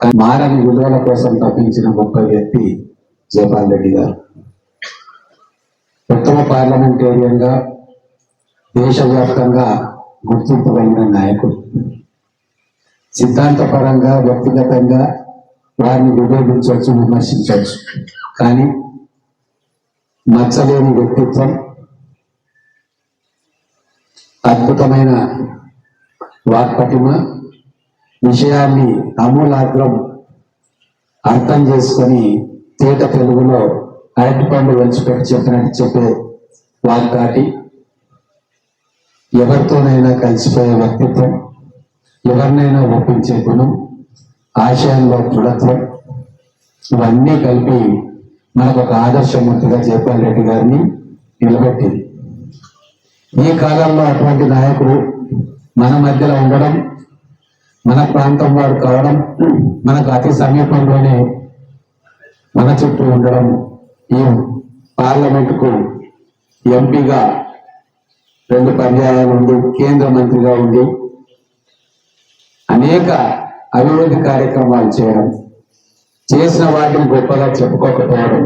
కానీ మారని విలువల కోసం తప్పించిన గొప్ప వ్యక్తి జయపాల్ రెడ్డి గారు. ఉత్తమ పార్లమెంటేరియన్గా దేశవ్యాప్తంగా గుర్తింపు కలిగిన నాయకుడు. సిద్ధాంతపరంగా వ్యక్తిగతంగా వారిని విభేదించవచ్చు విమర్శించవచ్చు. కానీ మచ్చలేని వ్యక్తిత్వం అద్భుతమైన వాక్పటిమ విషయాన్ని అమూలాగ్రం అర్థం చేసుకొని తేట తెలుగులో అరటి పండు వంచిపెట్టి చెప్పినట్టు చెప్పే వాగ్దాటి ఎవరితోనైనా కలిసిపోయే వ్యక్తిత్వం ఎవరినైనా ఒప్పించే గుణం ఆశయంలో దృఢత్వం ఇవన్నీ కలిపి మనకు ఒక ఆదర్శమూర్తిగా జయపాల్ రెడ్డి గారిని నిలబెట్టింది. ఈ కాలంలో అటువంటి నాయకుడు మన మధ్యలో ఉండడం మన ప్రాంతం వాడు కావడం మనకు అతి సమీపంలోనే మన చుట్టూ ఉండడం ఈ పార్లమెంటుకు ఎంపీగా రెండు పర్యాయాలు ఉండి కేంద్ర మంత్రిగా ఉండి అనేక అభివృద్ధి కార్యక్రమాలు చేయడం చేసిన వాటిని గొప్పగా చెప్పుకోకపోవడం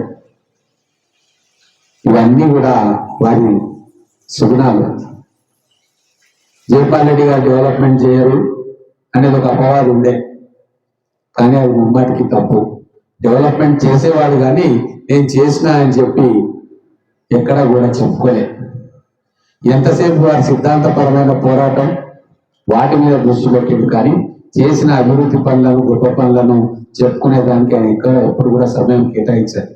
ఇవన్నీ కూడా వారి సుగుణాలు. జయపాల్ రెడ్డి గారు డెవలప్మెంట్ చేయరు. అనేది ఒక అపవాదం ఉండే. కానీ అది ముమ్మాటికి తప్పు. డెవలప్మెంట్ చేసేవాడు కానీ నేను చేసిన అని చెప్పి ఎక్కడా కూడా చెప్పుకోలే. ఎంతసేపు వారి సిద్ధాంతపరమైన పోరాటం వాటి మీద దృష్టి పెట్టింది కానీ చేసిన అభివృద్ధి పనులను గొప్ప పనులను చెప్పుకునే దానికి ఆయన ఎక్కడ ఎప్పుడు కూడా సమయం కేటాయించారు.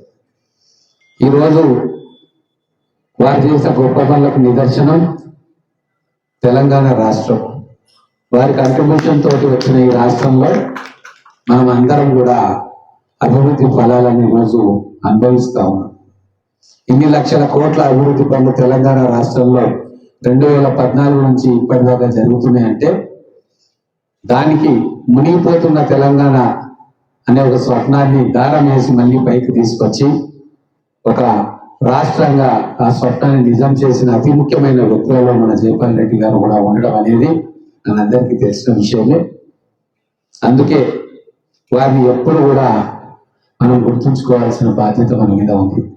ఈరోజు వారు చేసిన గొప్ప పనులకు నిదర్శనం తెలంగాణ రాష్ట్రం. వారి కంట్రిబ్యూషన్ తోటి వచ్చిన ఈ రాష్ట్రంలో మనం అందరం కూడా అభివృద్ధి ఫలాలను ఈరోజు అనుభవిస్తా ఉన్నాం. ఇన్ని లక్షల కోట్ల అభివృద్ధి పనులు తెలంగాణ రాష్ట్రంలో రెండు వేల పద్నాలుగు నుంచి ఇప్పటిదాకా జరుగుతున్నాయంటే దానికి మునిగిపోతున్న తెలంగాణ అనే ఒక స్వప్నాన్ని దారం వేసి మళ్ళీ పైకి తీసుకొచ్చి ఒక రాష్ట్రంగా ఆ స్వప్నాన్ని నిజం చేసిన అతి ముఖ్యమైన వ్యక్తులలో మన జయపాల్ రెడ్డి గారు కూడా ఉండడం అనేది మనందరికీ తెలిసిన విషయమే. అందుకే వారిని ఎప్పుడు కూడా మనం గుర్తుంచుకోవాల్సిన బాధ్యత మన మీద ఉంది.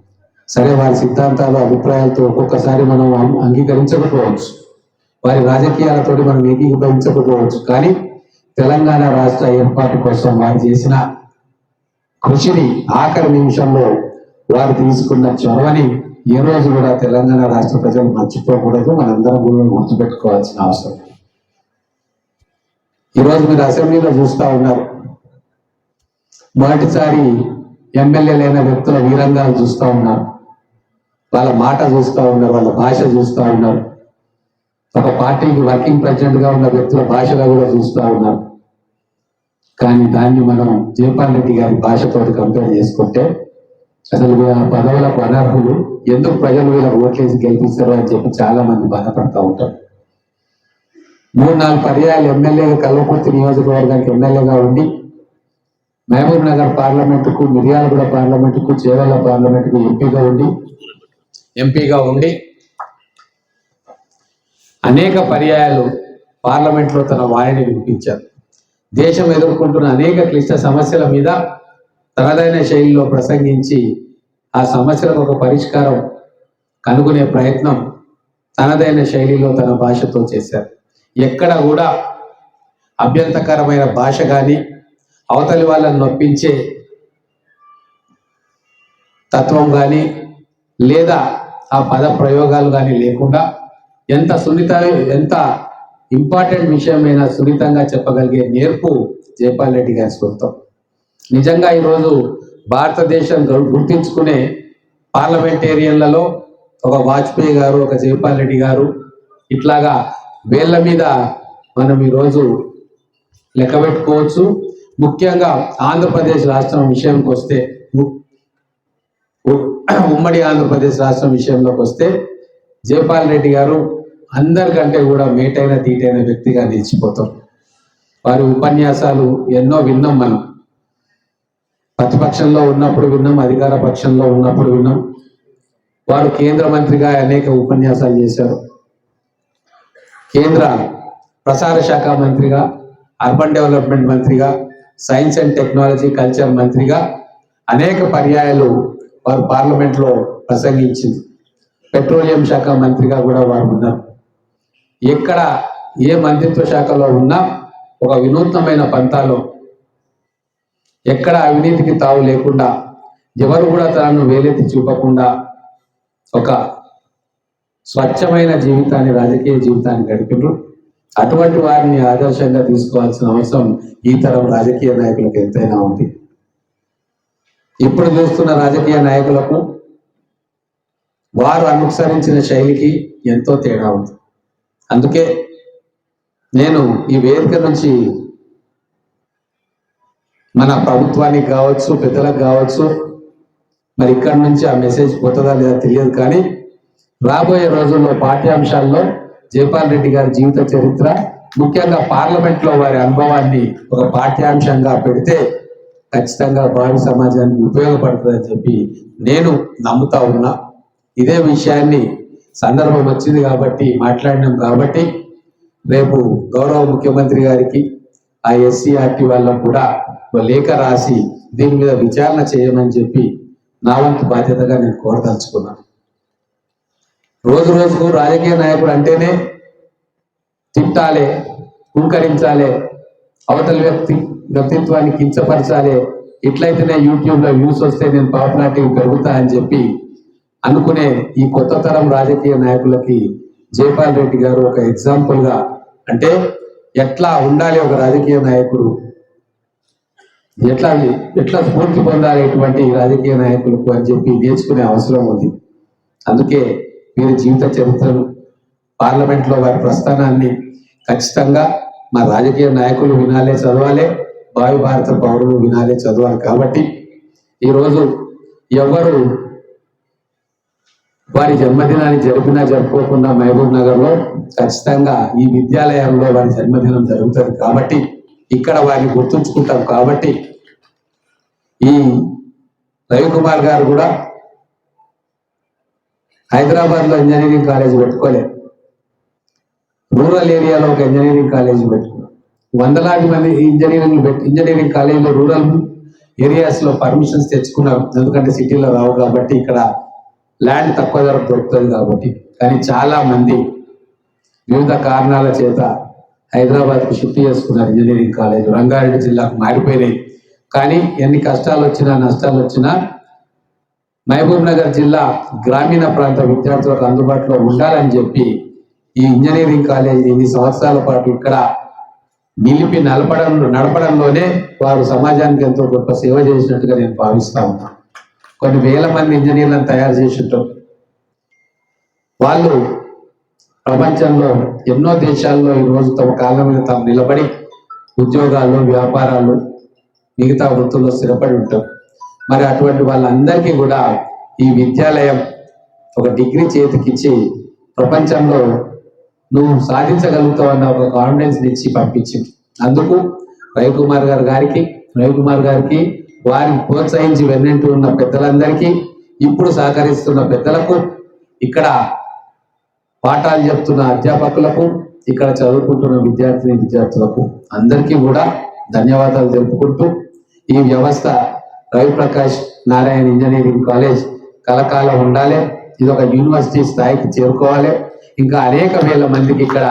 సరే వారి సిద్ధాంతాలు అభిప్రాయాలతో ఒక్కొక్కసారి మనం అంగీకరించకపోవచ్చు. వారి రాజకీయాలతో మనం ఏకీభవించకపోవచ్చు. కానీ తెలంగాణ రాష్ట్ర ఏర్పాటు కోసం వారు చేసిన కృషిని ఆఖరి నిమిషంలో వారు తీసుకున్న చొరవని ఈ రోజు కూడా తెలంగాణ రాష్ట్ర ప్రజలు మర్చిపోకూడదు. మనందరం కూడా గుర్తుపెట్టుకోవాల్సిన అవసరం. ఈరోజు రోజు మీరు అసెంబ్లీలో చూస్తా ఉన్నారు. మొదటిసారి ఎమ్మెల్యేలైన వ్యక్తుల వీరంగాలు చూస్తా ఉన్నారు. వాళ్ళ మాట చూస్తా ఉన్నారు వాళ్ళ భాష చూస్తా ఉన్నారు. ఒక పార్టీకి వర్కింగ్ ప్రెసిడెంట్గా ఉన్న వ్యక్తుల భాషగా కూడా చూస్తూ ఉన్నారు. కానీ దాన్ని మనం జయపాల్ రెడ్డి గారి భాషతో కంపేర్ చేసుకుంటే అసలు వీళ్ళ పదవులకు అనర్హులు ఎందుకు ప్రజలు వీళ్ళ ఓట్లేసి గెలిపిస్తారు అని చెప్పి చాలా మంది బాధపడతా ఉంటారు. మూడు నాలుగు పర్యాయాలు ఎమ్మెల్యేగా కల్వకుర్తి నియోజకవర్గానికి ఎమ్మెల్యేగా ఉండి మహబూబ్ నగర్ పార్లమెంటుకు మిర్యాలగూడ పార్లమెంటుకు చేవెళ్ళ పార్లమెంటుకు ఎంపీగా ఉండి ఎంపీగా ఉండి అనేక పర్యాయాలు పార్లమెంట్లో తన వాణిని వినిపించారు. దేశం ఎదుర్కొంటున్న అనేక క్లిష్ట సమస్యల మీద తనదైన శైలిలో ప్రసంగించి ఆ సమస్యలకు ఒక పరిష్కారం కనుగొనే ప్రయత్నం తనదైన శైలిలో తన భాషతో చేశారు. ఎక్కడ కూడా అభ్యంతకరమైన భాష కానీ అవతలి వాళ్ళని నొప్పించే తత్వం కానీ లేదా ఆ పద ప్రయోగాలు కానీ లేకుండా ఎంత సున్నిత ఎంత ఇంపార్టెంట్ విషయమైనా సున్నితంగా చెప్పగలిగే నేర్పు జయపాల్ రెడ్డి గారి సొంతం నిజంగా ఈరోజు భారతదేశం గుర్తించుకునే పార్లమెంటేరియన్లలో ఒక వాజ్పేయి గారు ఒక జయపాల్ రెడ్డి గారు ఇట్లాగా వేళ్ళ మీద మనం ఈరోజు లెక్క పెట్టుకోవచ్చు. ముఖ్యంగా ఆంధ్రప్రదేశ్ రాష్ట్రం విషయంకి వస్తే ఉమ్మడి ఆంధ్రప్రదేశ్ రాష్ట్రం విషయంలోకి వస్తే జయపాల్ రెడ్డి గారు అందరికంటే కూడా మేటైన తీటైన వ్యక్తిగా నిలిచిపోతాం. వారి ఉపన్యాసాలు ఎన్నో విన్నాం మనం. ప్రతిపక్షంలో ఉన్నప్పుడు విన్నాం అధికార పక్షంలో ఉన్నప్పుడు విన్నాం. వారు కేంద్ర మంత్రిగా అనేక ఉపన్యాసాలు చేశారు. కేంద్ర ప్రసార శాఖ మంత్రిగా అర్బన్ డెవలప్మెంట్ మంత్రిగా సైన్స్ అండ్ టెక్నాలజీ కల్చర్ మంత్రిగా అనేక పర్యాయాలు వారు పార్లమెంట్లో ప్రసంగించింది. పెట్రోలియం శాఖ మంత్రిగా కూడా వారు ఉన్నారు. ఎక్కడ ఏ మంత్రిత్వ శాఖలో ఉన్నా ఒక వినూత్నమైన పంతాలో ఎక్కడ అవినీతికి తావు లేకుండా ఎవరు కూడా తనను వేలెత్తి చూపకుండా ఒక స్వచ్ఛమైన జీవితాన్ని రాజకీయ జీవితాన్ని గడిపినారు అటువంటి వారిని ఆదర్శంగా తీసుకోవాల్సిన అవసరం ఈ తరం రాజకీయ నాయకులకు ఎంతైనా ఉంది. ఇప్పుడు చూస్తున్న రాజకీయ నాయకులకు వారు అనుసరించిన శైలికి ఎంతో తేడా ఉంది. అందుకే నేను ఈ వేదిక నుంచి మన ప్రభుత్వానికి కావచ్చు పెద్దలకు కావచ్చు మరి ఇక్కడ నుంచి ఆ మెసేజ్ పోతుందా లేదా తెలియదు కానీ రాబోయే రోజుల్లో పాఠ్యాంశాల్లో జైపాల్ రెడ్డి గారి జీవిత చరిత్ర ముఖ్యంగా పార్లమెంట్లో వారి అనుభవాన్ని ఒక పాఠ్యాంశంగా పెడితే ఖచ్చితంగా భావి సమాజానికి ఉపయోగపడుతుందని చెప్పి నేను నమ్ముతా ఉన్నా. ఇదే విషయాన్ని సందర్భం వచ్చింది కాబట్టి మాట్లాడినాం కాబట్టి రేపు గౌరవ ముఖ్యమంత్రి గారికి ఆ ఎస్సీఆర్టీ వాళ్ళకు కూడా ఒక లేఖ రాసి దీని మీద విచారణ చేయమని చెప్పి నా వంతు బాధ్యతగా నేను కోరదలుచుకున్నాను. రోజు రోజుకు రాజకీయ నాయకుడు అంటేనే తిట్టాలే హుంకరించాలే అవతల వ్యక్తి వ్యక్తిత్వాన్ని కించపరచాలి. ఇట్లయితేనే యూట్యూబ్లో వ్యూస్ వస్తే నేను పాపులారిటీ పెరుగుతా అని చెప్పి అనుకునే ఈ కొత్త తరం రాజకీయ నాయకులకి జైపాల్ రెడ్డి గారు ఒక ఎగ్జాంపుల్గా అంటే ఎట్లా ఉండాలి ఒక రాజకీయ నాయకుడు? ఎట్లా ఎట్లా స్ఫూర్తి పొందాలి ఇటువంటి రాజకీయ నాయకులకు అని చెప్పి నేర్చుకునే అవసరం ఉంది. అందుకే వీరి జీవిత చరిత్రను పార్లమెంట్లో వారి ప్రస్థానాన్ని ఖచ్చితంగా మా రాజకీయ నాయకులు వినాలే చదవాలే. భావి భారత పౌరులు వినాలే చదవాలి. కాబట్టి ఈరోజు ఎవరు వారి జన్మదినాన్ని జరిపినా జరుపుకోకుండా మహబూబ్ నగర్లో ఖచ్చితంగా ఈ విద్యాలయంలో వారి జన్మదినం జరుగుతుంది. కాబట్టి ఇక్కడ వారిని గుర్తుంచుకుంటాం. కాబట్టి ఈ రవికుమార్ గారు కూడా హైదరాబాద్లో ఇంజనీరింగ్ కాలేజ్ పెట్టుకోలేదు. రూరల్ ఏరియాలో ఒక ఇంజనీరింగ్ కాలేజ్ పెట్టుకున్నాం. వందలాది మంది ఇంజనీరింగ్ పెట్టి ఇంజనీరింగ్ కాలేజీలో రూరల్ ఏరియాస్లో పర్మిషన్స్ తెచ్చుకున్నారు. ఎందుకంటే సిటీలో రావు కాబట్టి ఇక్కడ ల్యాండ్ తక్కువ ధర దొరుకుతుంది కాబట్టి. కానీ చాలా మంది వివిధ కారణాల చేత హైదరాబాద్కు షిఫ్ట్ చేసుకున్నారు ఇంజనీరింగ్ కాలేజ్. రంగారెడ్డి జిల్లాకు మారిపోయినాయి. కానీ ఎన్ని కష్టాలు వచ్చినా నష్టాలు వచ్చినా మహబూబ్ నగర్ జిల్లా గ్రామీణ ప్రాంత విద్యార్థులకు అందుబాటులో ఉండాలని చెప్పి ఈ ఇంజనీరింగ్ కాలేజ్ ఇన్ని సంవత్సరాల పాటు ఇక్కడ నిలిపి నడపడం నడపడంలోనే వారు సమాజానికి ఎంతో గొప్ప సేవ చేసినట్టుగా నేను భావిస్తా ఉన్నాను కొన్ని వేల మంది ఇంజనీర్లను తయారు చేసి వాళ్ళు ప్రపంచంలో ఎన్నో దేశాల్లో ఈ రోజు తమ కాలంలో మీద తాము నిలబడి ఉద్యోగాలు వ్యాపారాలు మిగతా వృత్తుల్లో స్థిరపడి ఉంటాం మరి అటువంటి వాళ్ళందరికీ కూడా ఈ విద్యాలయం ఒక డిగ్రీ చేతికిచ్చి ప్రపంచంలో నువ్వు సాధించగలుగుతావు అన్న ఒక కాన్ఫిడెన్స్ ఇచ్చి పంపించింది. అందుకు రవికుమార్ గారు గారికి రవికుమార్ గారికి వారిని ప్రోత్సహించి వెన్నంటూ ఉన్న పెద్దలందరికీ ఇప్పుడు సహకరిస్తున్న పెద్దలకు ఇక్కడ పాఠాలు చెప్తున్న అధ్యాపకులకు ఇక్కడ చదువుకుంటున్న విద్యార్థిని విద్యార్థులకు అందరికీ కూడా ధన్యవాదాలు తెలుపుకుంటూ ఈ వ్యవస్థ రవిప్రకాష్ నారాయణ ఇంజనీరింగ్ కాలేజ్ కలకాలం ఉండాలి. ఇది ఒక యూనివర్సిటీ స్థాయికి చేరుకోవాలి. ఇంకా అనేక వేల మందికి ఇక్కడ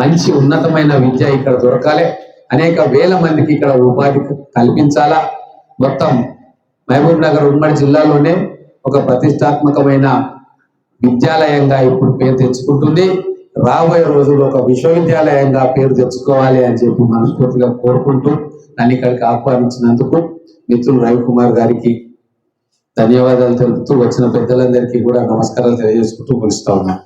మంచి ఉన్నతమైన విద్య ఇక్కడ దొరకాలి. అనేక వేల మందికి ఇక్కడ ఉపాధి కల్పించాలా. మొత్తం మహబూబ్ నగర్ ఉమ్మడి జిల్లాలోనే ఒక ప్రతిష్టాత్మకమైన విద్యాలయంగా ఇప్పుడు పేరు తెచ్చుకుంటుంది. రాబోయే రోజుల్లో ఒక విశ్వవిద్యాలయంగా పేరు తెచ్చుకోవాలి అని చెప్పి మనస్ఫూర్తిగా కోరుకుంటూ నన్ను ఇక్కడికి ఆహ్వానించినందుకు మిత్రులు రవికుమార్ గారికి ధన్యవాదాలు తెలుపుతూ వచ్చిన పెద్దలందరికీ కూడా నమస్కారాలు తెలియజేసుకుంటూ ముగిస్తా ఉన్నాను.